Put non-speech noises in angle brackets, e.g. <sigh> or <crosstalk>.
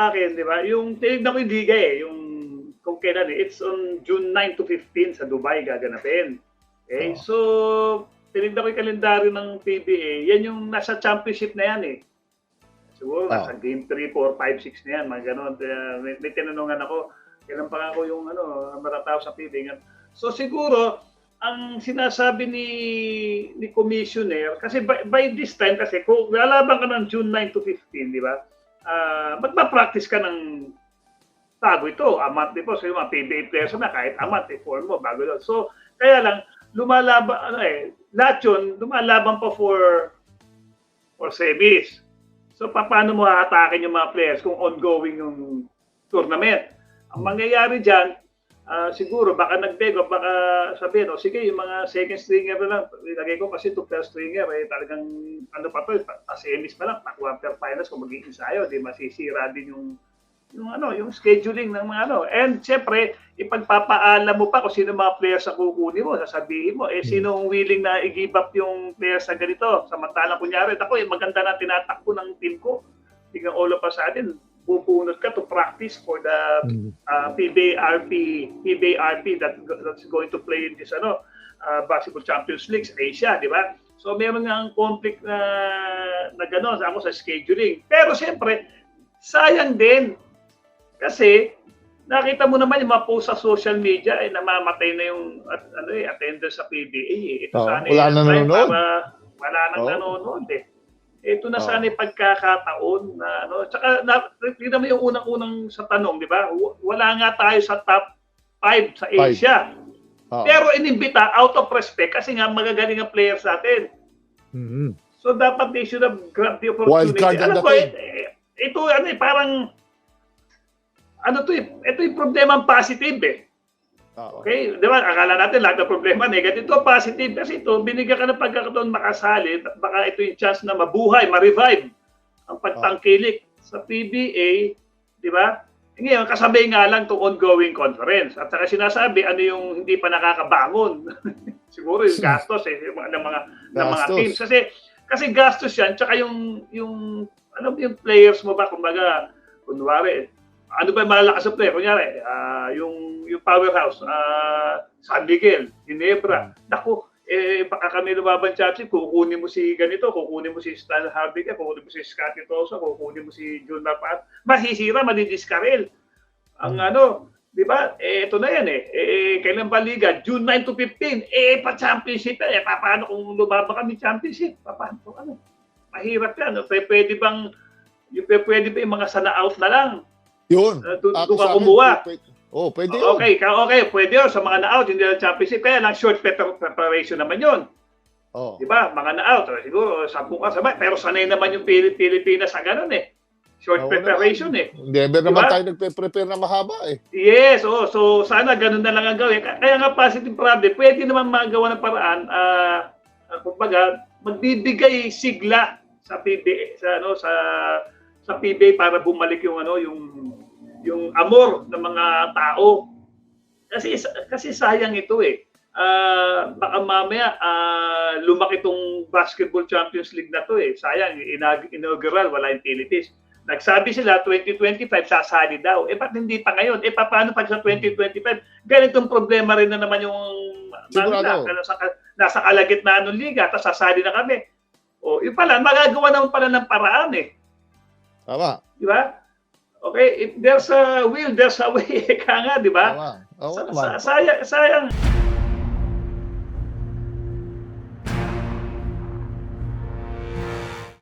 sa akin, di ba? Yung tinignan ko yung liga eh, yung kung kailan eh. It's on June 9 to 15 sa Dubai gaganapin. Okay? Oo. So, tinignan ko yung kalendaryo ng PBA. Yan yung nasa championship na yan eh. Siguro Oo. nasa game 3, 4, 5, 6 na yan, mga ganon. Kaya may, may tinanungan ako, kailan pa ako yung ano, matatao sa PBA. So siguro, ang sinasabi ni ni commissioner kasi by, by this time kasi kung lalaban ka ng June 9 to 15, di ba? Ah, magpa-practice ka ng bago ito, a month before. So mga PBA players na kahit a month, i-form mo bago yun. So, kaya lang, lumalaban, ano eh, lahat yun, lumalaban pa for for semis. So, pa- paano mo haatakin yung mga players kung ongoing yung tournament? Ang mangyayari dyan, ah, siguro baka nagbego, baka sabihin, o sige, yung mga second stringer na lang, ilagay ko kasi to first stringer, eh, talagang ano pa to, pa, pa lang, pa quarter finals kung magiging sayo, di masisira din yung yung ano, yung scheduling ng mga ano. And syempre, ipagpapaalam mo pa kung sino mga players sa kukunin mo, sasabihin mo, eh sino ang willing na i-give up yung players sa ganito. Samantalang kunyari, ako, eh, maganda na tinatakbo ng team ko. Tingnan all of us sa atin, pupunod ka to practice for the Mm. uh, PBARP, PBARP that, that's going to play in this ano, uh, Basketball Champions League Asia, di ba? So meron nga ang conflict na, na gano'n ako sa scheduling. Pero siyempre, sayang din. Kasi nakita mo naman yung mga post sa social media ay namamatay na yung at, ano eh, attendance sa PBA. eh. Ito Oo, sana wala yung na nanonood. para- wala nang Oo. nanonood eh. Ito na Oo. sana yung pagkakataon na ano. Tsaka na, tingnan mo yung unang-unang sa tanong, di ba? Wala nga tayo sa top 5 sa Five. Asia. Oo. Pero inimbita out of respect kasi nga magagaling ang players natin. Mhm. So dapat they should have grabbed the opportunity. Wild card ang Alam ko, dating. eh, ito ano eh, parang ano to eh, ito yung problema positive eh. Okay? Di ba? Akala natin lahat ng problema negative. Ito positive kasi ito, binigyan ka ng pagkakataon makasali, baka ito yung chance na mabuhay, ma-revive ang pagtangkilik sa PBA, di ba? Ngayon, kasabay nga lang itong ongoing conference. At saka sinasabi, ano yung hindi pa nakakabangon. <laughs> Siguro yung gastos eh, yung mga, ng mga, ng mga teams. Kasi, kasi gastos yan, tsaka yung, yung, ano yung players mo ba, kumbaga, kunwari, ano ba yung malalakas na player? Kunyari, ah, yung, yung powerhouse, ah, San Miguel, Ginebra. Naku, eh, baka kami lumaban championship, kukunin mo si ganito, kukunin mo si Stan Harbinger, kukunin mo si Scotty Tosa, kukunin mo si Jun Marpat. Masisira, madidiskarel. Ang Hmm. ano, di ba? Eh, ito na yan eh. eh kailan ba liga? June 9 to 15. Eh, pa-championship yan. Eh, pa- paano kung lumaban kami championship? Pa- Paano? Ano? Mahirap yan. Pwede, pwede bang, yung, pwede ba yung mga sana out na lang? Yun. Ako ka sa akin, kumuha. pwede- Oh, pwede yun. Okay, ka okay, pwede yun sa mga na-out, hindi na championship. Kaya lang short prep- preparation naman yun. Oh. Di ba? Mga na-out, o, siguro, sampung ka sabay. Pero sanay naman yung Pili- Pilipinas sa ganun eh. Short Oo preparation naman. eh. Never naman Diba? tayo nagpe-prepare na mahaba eh. Yes, oh, so sana ganun na lang ang gawin. Kaya nga positive problem, pwede naman magawa ng paraan, ah, uh, kumbaga, magbibigay sigla sa PBA, sa ano, sa sa PBA para bumalik yung ano, yung yung amor ng mga tao. Kasi kasi sayang ito eh. Ah, baka mamaya ah, lumaki tong Basketball Champions League na to eh. Sayang, inag- inaugural, wala Philippines. Nagsabi sila 2025 sasali daw. Eh ba't hindi pa ngayon? Eh paano pag sa 2025? Ganitong problema rin na naman yung Sigurado. na, nasa, nasa kalagitnaan ng liga tapos sasali na kami. O, yun pala, magagawa naman pala ng paraan eh. Tama. Di ba? Okay, if there's a will, there's a way. <laughs> Ika nga, di ba? Oo Sa- naman. sa- sayang, sayang,